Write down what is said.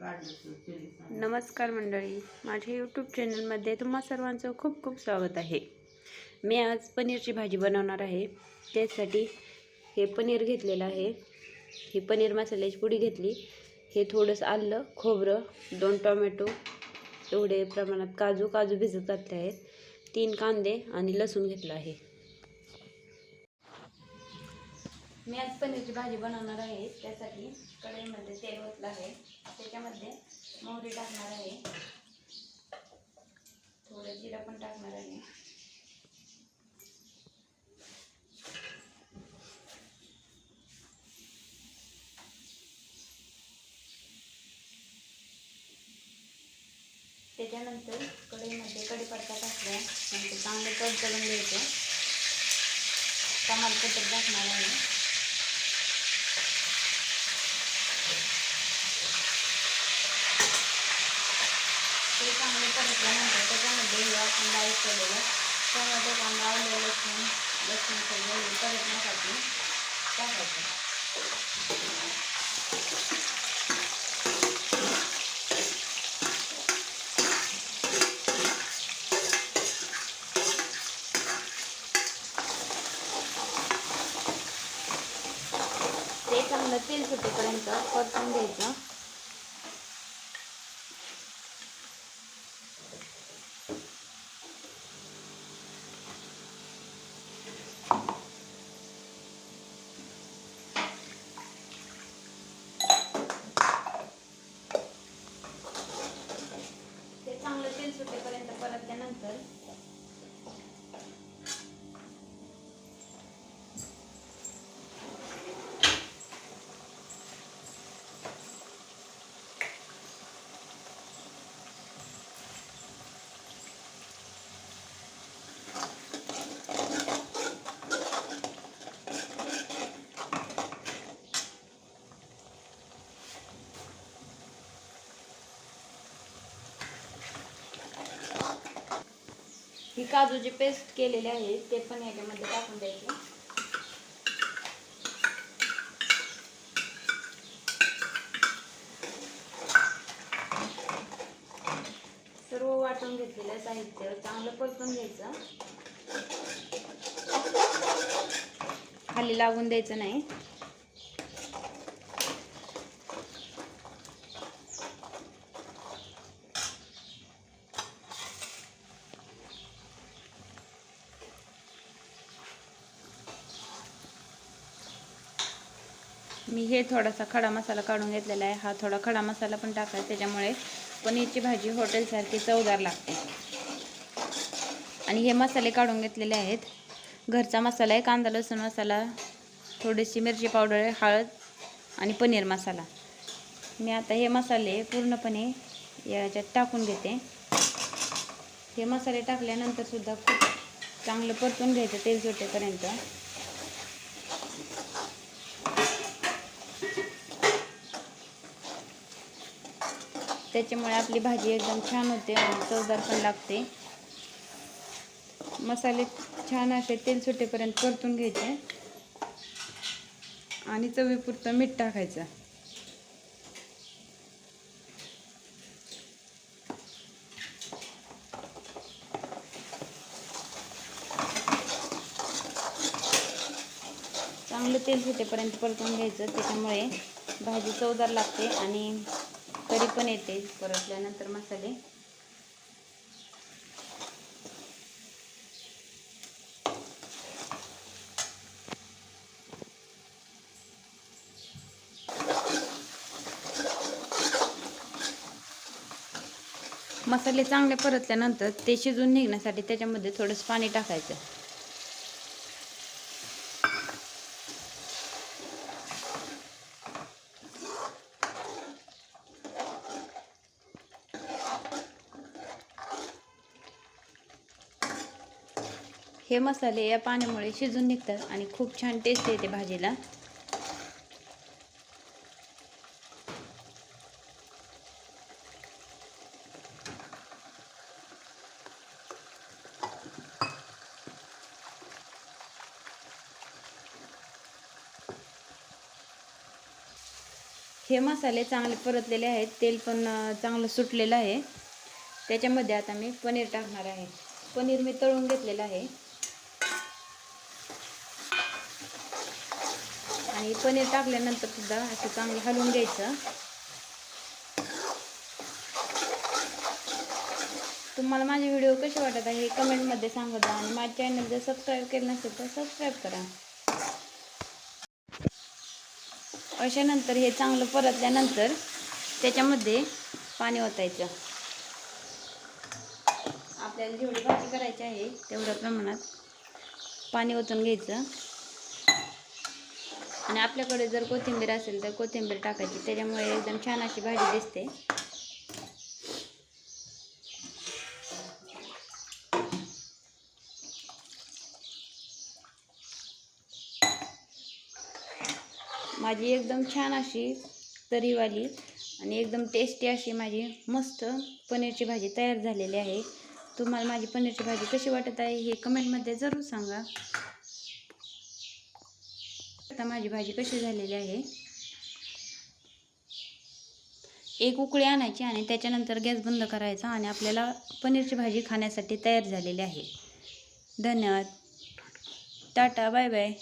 नमस्कार मंडळी माझ्या यूट्यूब चॅनलमध्ये तुम्हा सर्वांचं खूप खूप स्वागत आहे. मी आज पनीरची भाजी बनवणार आहे. त्यासाठी हे पनीर घेतलेलं आहे. ही पनीर मसाल्याची पुडी घेतली. हे थोडंसं आलं खोबरं दोन टोमॅटो एवढे प्रमाणात काजू काजू भिजत घातले आहेत. तीन कांदे आणि लसूण घेतलं आहे. मी आज पनीरची भाजी बनवणार आहे. त्यासाठी कढईमध्ये तेल ओतलं आहे. त्याच्यामध्ये मोहरी टाकणार आहे. थोडं जिरा पण टाकणार आहे. त्याच्यानंतर कढईमध्ये कढीपत्ता टाकला नंतर चांगलं कट करून घ्यायचं. तमालपत्र टाकणार आहे. ते चांगले परतल्यानंतर त्याच्यामध्ये हे आपण डाळी केलेलं टोमॅटो कांदा आलं लसूण लसूण सगळं हे परतण्यासाठी टाकायचं ते चांगलं तेल सुटेपर्यंत परतून घ्यायचं ते चांगलं तेल सुटेपर्यंत परतल्यानंतर ही काजूची पेस्ट केलेली आहे ते पण याच्यामध्ये टाकून द्यायचे. सर्व वाटून घेतलेलं साहित्य चांगलं परतून घ्यायचं. खाली लागून द्यायचं नाही. मी हे थोडासा खडा मसाला काढून घेतलेला आहे. हा थोडा खडा मसाला पण टाकाय त्याच्यामुळे पनीरची भाजी हॉटेलसारखी चवदार लागते. आणि हे मसाले काढून घेतलेले आहेत. घरचा मसाला आहे. कांदा लसूण मसाला थोडीशी मिरची पावडर हळद आणि पनीर मसाला. मी आता हे मसाले पूर्णपणे याच्यात टाकून घेते. हे मसाले टाकल्यानंतर सुद्धा खूप चांगलं परतून घ्यायचं तेल सुटेपर्यंत. त्याच्यामुळे आपली भाजी एकदम छान होते आणि चवदार पण लागते. मसाले छान असे तेल सुटेपर्यंत परतून घ्यायचे. आणि चवीपुरतं मीठ टाकायचं. चांगलं तेल सुटेपर्यंत परतून घ्यायचं. त्याच्यामुळे भाजी चवदार लागते आणि तरी पण येते परतल्यानंतर मसाले. मसाले चांगले परतल्यानंतर ते शिजून निघण्यासाठी त्याच्यामध्ये थोडंसं पाणी टाकायचं. हे मसाले या पाण्यामुळे शिजून निघतात आणि खूप छान टेस्ट येते भाजीला. हे मसाले चांगले परतलेले आहेत तेल पण चांगलं सुटलेलं आहे. त्याच्यामध्ये आता मी पनीर टाकणार आहे. पनीर मी तळून घेतलेलं आहे. आणि पनीर टाकल्यानंतर सुद्धा असं चांगलं हलवून घ्यायचं. तुम्हाला माझे व्हिडिओ कसे वाटत आहे हे कमेंटमध्ये सांगत जा आणि माझ्या चॅनल जर सबस्क्राईब केलं नसेल तर सबस्क्राईब करा. अशानंतर हे चांगलं परतल्यानंतर त्याच्यामध्ये पाणी ओतायचं. आपल्याला जेवढी भाजी करायची आहे तेवढ्या प्रमाणात पाणी ओतून घ्यायचं. आणि आपल्याकडे जर कोथिंबीर असेल तर कोथिंबीर टाकायची. त्याच्यामुळे एकदम छान अशी भाजी दिसते. माझी एकदम छान अशी तरीवाली आणि एकदम टेस्टी अशी माझी मस्त पनीरची भाजी तयार झालेली आहे. तुम्हाला माझी पनीरची भाजी कशी वाटत आहे हे कमेंटमध्ये जरूर सांगा. आता माझी भाजी कशी झालेली आहे? एक उकळी आणायची आणि त्याच्यानंतर गॅस बंद करायचा आणि आपल्याला पनीरची भाजी खाण्यासाठी तयार झालेली आहे. धन्यवाद. Tata bye bye